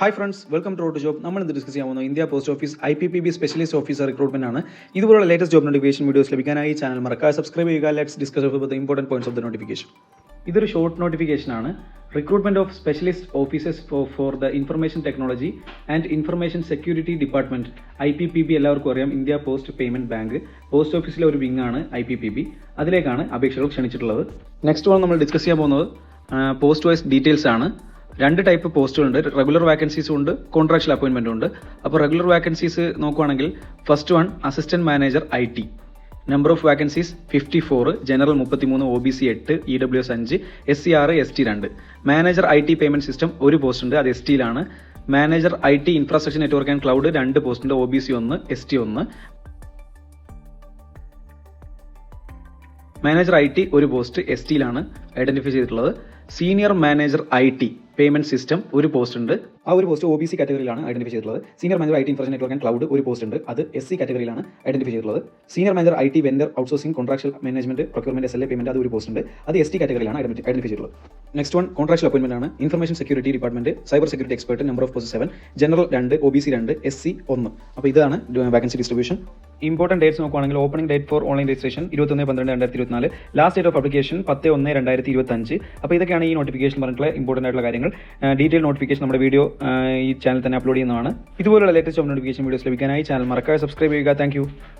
Hi friends welcome to rote job നമ്മൾ ഇന്ന് discuss ചെയ്യാൻ പോകുന്നത് India post office I P P B specialist officer recruitment ആണ്. ഇതുപോലുള്ള ലേറ്റസ്റ്റ് ജോബ് നോട്ടിഫിക്കേഷൻ വീഡിയോസ് ലഭിക്കാനായി ചാനൽ മറക്കാതെ സബ്സ്ക്രൈബ് ചെയ്യുക. Let's discuss of the important points of the notification ഇതൊരു ഷോർട്ട് നോട്ടിഫിക്കേഷൻ ആണ്. Recruitment of specialist officers for for the information technology and information security department I P P B എല്ലാവർക്കും അറിയാം. India post payment bank post ഓഫീസിലെ ഒരു wing ആണ് I P P B അതിലേക്കാണ് അപേക്ഷകൾ ക്ഷണിച്ചിട്ടുള്ളത്. നെക്സ്റ്റ് വൺ നമ്മൾ ഡിസ്കസ് ചെയ്യാൻ പോകുന്നത് പോസ്റ്റ് വൈസ് ഡീറ്റെയിൽസ് ആണ്. രണ്ട് ടൈപ്പ് പോസ്റ്റുകളുണ്ട് റെഗുലർ വാക്കൻസീസും ഉണ്ട്. കോൺട്രാക്ച്വൽ അപ്പോയിൻമെന്റും ഉണ്ട്. അപ്പോൾ റെഗുലർ വാക്കൻസീസ് നോക്കുവാണെങ്കിൽ first one assistant manager I T number of vacancies fifty four general മുപ്പത്തിമൂന്ന് ഒ ബി സി എട്ട് ഇ ഡബ്ല്യു എസ് അഞ്ച് എസ് സി ആറ് എസ് ടി രണ്ട്. Manager I T payment system ഒരു പോസ്റ്റ് ഉണ്ട്. അത് S ടിയിലാണ് manager I T infrastructure network and cloud രണ്ട് post ഉണ്ട്. ഒ ബി സി ഒന്ന് എസ് ടി ഒന്ന്. മാനേജർ ഐ ടി ഒരു പോസ്റ്റ് എസ് ടിയിലാണ് ഐഡന്റിഫൈ ചെയ്തിട്ടുള്ളത്. Senior manager I T payment system ഒരു പോസ്റ്റ് ഉണ്ട്. ആ ഒരു പോസ്റ്റ് ഒ ബി സി കാറ്റഗറിയിലാണ് ഐഡന്റിഫൈ ചെയ്തിട്ടുള്ളത്. Senior manager I T information network and cloud ഒരു പോസ്റ്റ് ഉണ്ട്. അത് എസ് സി കാറ്റഗറിയിലാണ് ഐഡന്റിഫൈ ചെയ്തിട്ടുള്ളത്. Senior manager I T vendor outsourcing contractual management procurement S L A payment അത് ഒരു പോസ്റ്റ് ഉണ്ട്. അത് എസ് ടി കാറ്റഗറിയിലാണ് ഐഡന്റിഫൈ ചെയ്തിട്ടുള്ളത്. നെക്സ്റ്റ് വൺ കോൺട്രാക്ച്വൽ അപ്പോയിന്റ്മെന്റ് ആണ്. Information security department cyber security expert number of post seven general രണ്ട് O B C രണ്ട് S C ഒന്ന്. അപ്പോൾ ഇതാണ് വാക്കൻസി ഡിസ്ട്രിബ്യൂഷൻ ഇമ്പോർട്ടന്റ് ഡേറ്റ്സ് നോക്കുകയാണെങ്കിൽ opening date for online registration ഇരുപത്തൊന്ന് പന്ത്രണ്ട് രണ്ടായിരത്തി ഇരുപത്തിനാല് ലാസ്റ്റ് ഡേറ്റ് ഓഫ് അപ്ലിക്കേഷൻ പത്ത് ഒന്ന് രണ്ടായിരത്തി ഇരുപത്തഞ്ച് അപ്പോൾ ഇതൊക്കെയാണ് ഈ നോട്ടിഫിക്കേഷൻ പറഞ്ഞിട്ടുള്ള ഇമ്പോർട്ടന്റ് ആയിട്ടുള്ള കാര്യങ്ങൾ. ഡീറ്റെയിൽ നോട്ടിഫിക്കേഷൻ നമ്മുടെ വീഡിയോ ഈ ചാനൽ തന്നെ അപ്ലോഡ് ചെയ്യുന്നതാണ്. ഇതുപോലുള്ള ലേറ്റസ്റ്റ് നോട്ടിഫിക്കേഷൻ വീഡിയോസ് ലഭിക്കാനായി ചാനൽ മറക്കാതെ സബ്സ്ക്രൈബ് ചെയ്യുക. താങ്ക്